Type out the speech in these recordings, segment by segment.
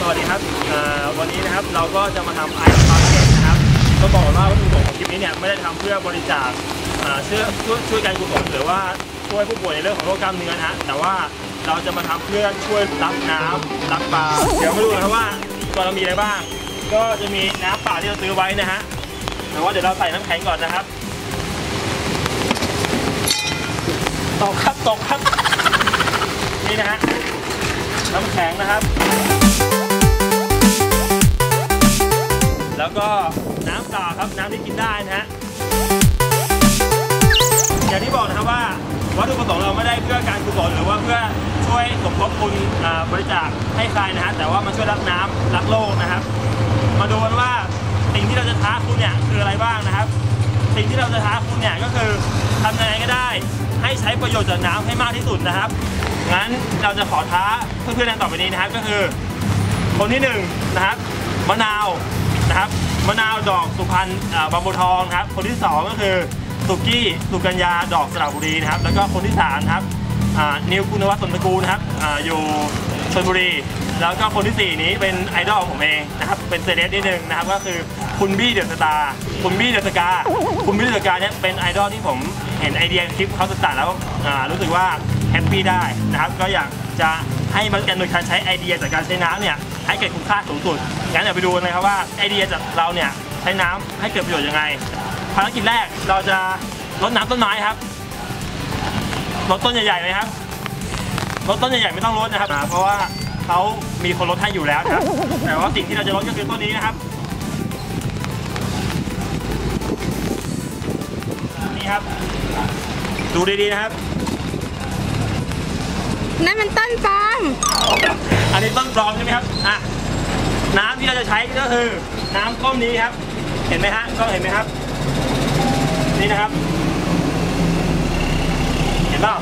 สวัสดีครับวันนี้นะครับเราก็จะมาทำไอซ์บาสเก็ตนะครับต้องบอกว่าวัตถุประสงค์ของคลิปนี้เนี่ยไม่ได้ทำเพื่อบริจาคเอ่อช่วยช่วยการกุศลหรือว่าช่วยผู้ป่วยในเรื่องของโรคกล้ามเนื้อนะฮะแต่ว่าเราจะมาทำเพื่อช่วยรับน้ำรับปลาเดี๋ยวมาดูนะครับว่าตัวเรามีอะไรบ้าง ก็จะมีน้ำเปล่าที่เราซื้อไว้นะฮะแต่ว่าเดี๋ยวเราใส่น้ำแข็งก่อนนะครับ ตกครับตกครับ นี่นะฮะน้ำแข็งนะครับ แล้วก็น้ำเปล่าครับน้ำที่กินได้นะฮะอย่างที่บอกนะครับว่าวัตถุประสงค์เราไม่ได้เพื่อการกุศลหรือว่าเพื่อช่วยสมทบทุนบริจาคให้ใครนะฮะแต่ว่ามาช่วยรักน้ำรักโลกนะครับ มาดูกันว่าสิ่งที่เราจะท้าคุณเนี่ยคืออะไรบ้างนะครับ สิ่งที่เราจะท้าคุณเนี่ยก็คือทำยังไงก็ได้ ให้ใช้ประโยชน์จากน้ำให้มากที่สุดนะครับ งั้นเราจะขอท้าเพื่อนๆในต่อไปนี้นะครับก็คือ คนที่หนึ่งนะครับมะนาวนะครับมะนาวดอกสุพรรณบางบัวทองนะครับ คนที่สองก็คือสุกี้สุกัญญาดอกสระบุรีนะครับ แล้วก็คนที่สามครับนิวคุณวัฒน์สนตะกูลนะครับอยู่ชลบุรี แล้วก็คนที่สี่นี้เป็นไอดอลของผมเองนะครับ เป็นเซเลบนิดนึงนะครับ ก็คือคุณบี้เดอะสตาร์คุณบี้เดอะสกา คุณบี้เดอะสกาเนี่ยเป็นไอดอลที่ผมเห็นไอเดียคลิปเขาต่างๆแล้วรู้สึกว่าแฮปปี้ได้นะครับ ก็อยากจะให้มันกันโดยการใช้ไอเดียจากการใช้น้ำเนี่ยให้เกิดคุณค่าสูงสุด งั้นเดี๋ยวไปดูกันนะครับว่าไอเดียจากเราเนี่ยใช้น้ำให้เกิดประโยชน์ยังไง ภารกิจแรกเราจะรดน้ำต้นไม้ครับรดต้นใหญ่ๆไหมครับรถต้นใหญ่ๆไม่ต้องรถนะครับ เพราะว่า เขามีคนรถให้อยู่แล้วนะครับ แต่ว่าสิ่งที่เราจะรถก็คือต้นนี้นะครับ นี่ครับ ดูดีๆนะครับ นั่นมันต้นปาล์มอันนี้ต้นปลอมใช่ไหมครับ อะ น้ำที่เราจะใช้ก็คือ น้ำต้มนี้ครับ เห็นไหมฮะกล้องเห็นไหมครับ นี่นะครับ เห็นเปล่า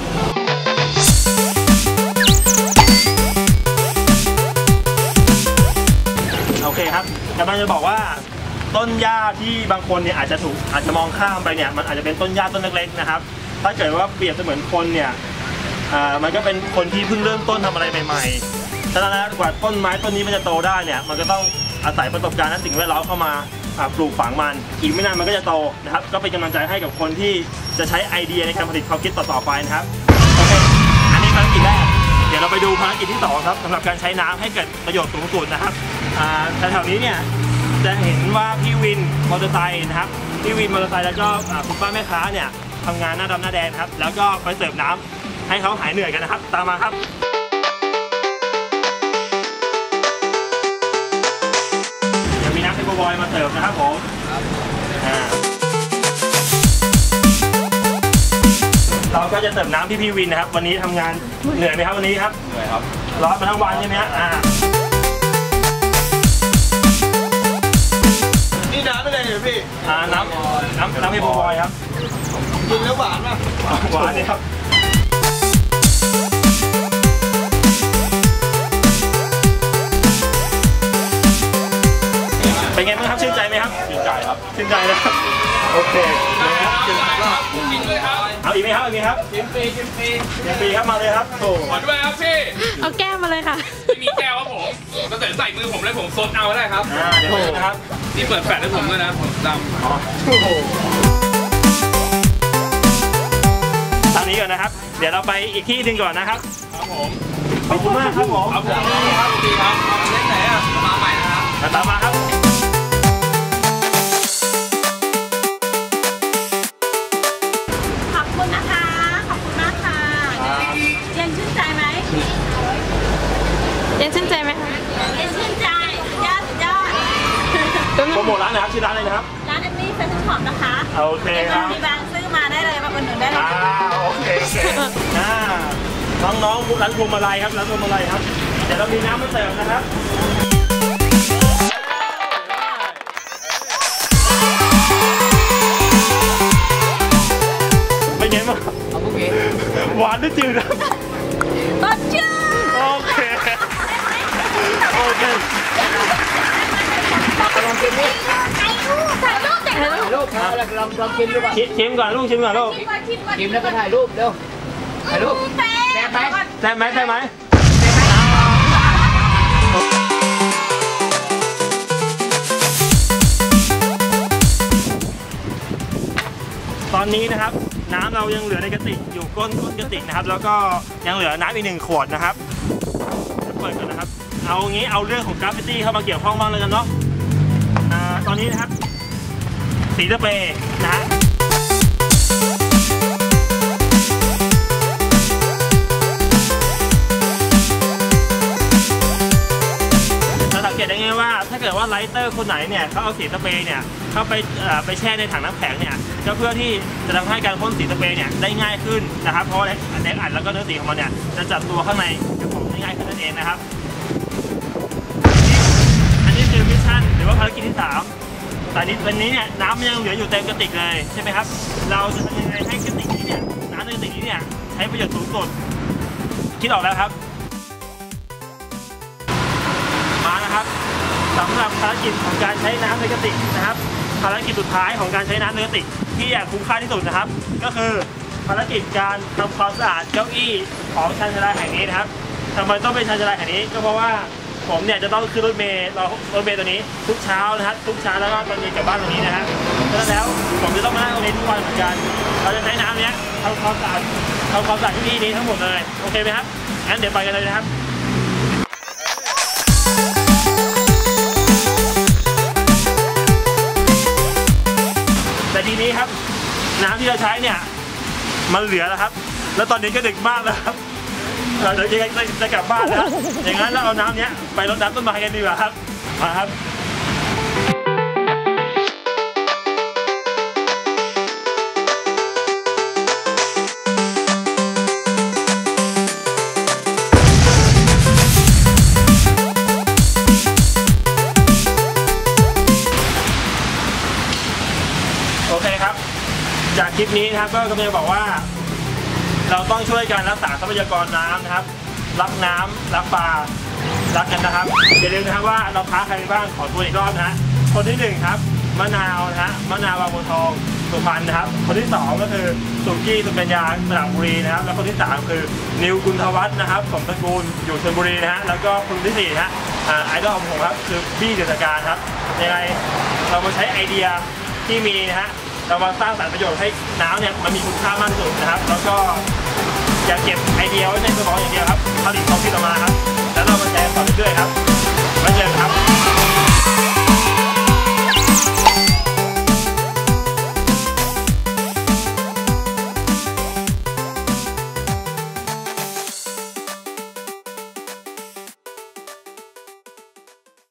ลังจะบอกว่าต้นหญ้าที่บางคนเนี่ยอาจจะถูกอาจจะมองข้ามไปเนี่ยมันอาจจะเป็นต้นหญ้าต้นเล็กๆนะครับ ถ้าเกิดว่าเปรียบเสมือนคนเนี่ยมันก็เป็นคนที่เพิ่งเริ่มต้นทำอะไรใหม่ๆฉะนั้นแล้วกว่าต้นไม้ต้นนี้มันจะโตได้เนี่ยมันก็ต้องอาศัยประสบการณ์และสิ่งแวดล้อมเข้ามาปลูกฝังมัน อีกไม่นานมันก็จะโตนะครับ ก็เป็นกำลังใจให้กับคนที่จะใช้ไอเดียในการผลิตความคิดต่อๆไปนะครับโอเคอันนี้ภารกิจแรกเดี๋ยวเราไปดูภารกิจที่สองครับสำหรับการใช้น้ำให้เกิดประโยชน์สูงสุดนะครับแถวๆนี้เนี่ย จะเห็นว่าพี่วินมอเตอร์ไซค์นะครับพี่วินมอเตอร์ไซค์แล้วก็อ่าคุณป้าแม่ค้าเนี่ยทำงานหน้าดำหน้าแดงครับ แล้วก็ไปเสิร์ฟน้ำให้เขาหายเหนื่อยกันนะครับ ตามมาครับเดี๋ยวมีน้ำเทปบอยมาเสิร์ฟนะครับผมอ่าเราก็จะเสิร์ฟน้ำที่พี่วินนะครับ วันนี้ทำงานเหนื่อยไหมครับวันนี้ครับเหนื่อยครับร้อนมาทั้งวันใช่ไหมฮะ นี่น้ำไม่ได้เหรอพี่อ่าน้ำน้ำน้ำเทปบอยครับ กินแล้วหวานป่ะหวานนี่ครับเป็นไงบ้างครับชื่นใจไหมครับชื่นใจครับชื่นใจนะครับโอเคนะครับกินรอบเอาอีกไหมครับเอาอีกไหมครับกินฟรีกินฟรียินดีครับมาเลยครับโอ้ขอด้วยครับพี่เอาแก้มมาเลยค่ะไม่มีแก้วครับผมก็ใส่ใส่มือผมเลยผมซดเอาได้ครับอ่าเดี๋ยวดูนะครับ นี่เปิดแฟลชให้ผมด้วยนะผมดอ๋อโอ้โหทางนี้ก่อนนะครับ เดี๋ยวเราไปอีกที่หนึ่งก่อนนะครับำครับผม ขอบคุณมากครับผมครับผมครับดีครับเอาเล่นไหนอะมาใหม่นะครับตามมาครับขอบคุณนะคะขอบคุณมากค่ะเย็นชื่นใจไหมเย็นชื่นใจไหมคะเย็นชื่นใจยอดยอด โปรโมทร้านหนะครับชื่อร้านอะไรนะครับ ร้านอันนี้เซ็นทรัลช็อปนะคะโอเคเป็นครับมีบางซื้อมาได้เลยมาอุดหนุนได้เลยอ่าโอเคโอเคอ่าน้องๆร้านพวงมาลัยครับร้านพวงมาลัยครับเดี๋ยวเรามีน้ำมาเสิร์ฟนะครับเป็นไงบ้างหวานหรือจืดครับต้นชื่อโอ โอเคถ่ายรูปถ่ายรูปถ่ายรูปลูกเอาละลองลองชิมดูก่อนชิชิมก่อนลูกชิมก่อนลูกชิมก่อนชิมก่อนชิมแล้วก็ถ่ายรูปเร็วถ่ายรูปแซ่แซ่บไหมใช่ไหมใช่ไหมตอนนี้นะครับน้ำเรายังเหลือในกระติกอยู่ก้นก้นกระติกนะครับ แล้วก็ยังเหลือน้ำอีกหนึ่งขวดนะครับเปิดก่อนนะครับ เอางี้เอาเรื่องของกราฟฟิตี้เข้ามาเกี่ยวข้องบ้างเลยกันเนาะ ตอนนี้นะครับ สีสเปรย์นะฮะสังเกตได้ไงว่าถ้าเกิดว่าไลท์เตอร์คนไหนเนี่ยเขาเอาสีสเปรย์เนี่ยเข้าไปไปแช่ในถังน้ำแข็งเนี่ยก็เพื่อที่จะทำให้การพ่นสีสเปรย์เนี่ยได้ง่ายขึ้นนะครับ เพราะว่าในอัดแล้วก็เนื้อสีของมันเนี่ยจะจับตัวข้างในกระป๋องได้ง่ายขึ้นนั่นเองนะครับ แต่นี้วันนี้เนี่ยน้ำยังเหลืออยู่เต็มกระติกเลยใช่ไหมครับ เราจะทำยังไงให้กระติกนี้เนี่ยน้ำในกระติกนี้เนี่ยใช้ประโยชน์สูงสุดคิดออกแล้วครับ มานะครับสำหรับภารกิจของการใช้น้ำในกระติกนะครับ ภารกิจสุดท้ายของการใช้น้ำในกระติก ที่อยากคุ้มค่าที่สุดนะครับ ก็คือภารกิจการทำความสะอาดเก้าอี้ของชานชาลาแห่งนี้นะครับทำไมต้องเป็นชานชาลาแห่งนี้ก็เพราะว่า ผมเนี่ยจะต้องขึ้นรถเมล์รอรถเมล์ตัวนี้ทุกเช้านะครับทุกเช้าแล้วก็ตอนเย็นกลับบ้านตรงนี้นะฮะดังนั้นแล้วผมจะต้องมานั่งตรงนี้ทุกวันเหมือนกันเราจะใช้น้ำเนี้ยทำความสะอาดทำความสะอาดที่นี่นี้ทั้งหมดเลยโอเคไหมครับงั้นเดี๋ยวไปกันเลยนะครับแต่ทีนี้ครับน้ำที่เราใช้เนี่ยมันเหลือแล้วครับ แล้วตอนนี้ก็ดึกมากแล้วครับ เราเดี๋ยวจะจะจะกลับบ้านแล้วอย่างนั้นเราเอาน้ำเนี้ยไปรดน้ำต้นไม้กันดีกว่าครับมาครับโอเคครับ จากคลิปนี้นะครับก็กำลังจะบอกว่า เราต้องช่วยกันรักษาทรัพยากรน้ำนะครับ รักน้ำรักปลารักกันนะครับอย่าลืมนะครับว่าเราท้าใครไปบ้างขอตัวอีกรอบนะฮะคนที่หนึ่งครับมะนาวนะฮะมะนาวบางบัวทองสุพรรณนะครับ คนที่สองก็คือสุกี้สุกัญญาสระบุรีนะครับ แล้วคนที่สามคือนิวกุลทวัฒน์นะครับสมตระกูลอยู่ชลบุรีนะฮะแล้วก็คนที่สี่นะฮะไอดอลของผมครับคือบี้เดชการครับยังไงเรามาใช้ไอเดียที่มีนะฮะ เรามาสร้างสรรค์ประโยชน์ให้น้ำเนี่ยมันมีคุณค่ามากที่สุดนะครับ แล้วก็อย่าเก็บไอเดียไว้ในสมองอย่างเดียวครับผลิตความคิดออกมาครับ แล้วเรามาแชร์ต่อเรื่อยๆครับไว้เจอกันครับ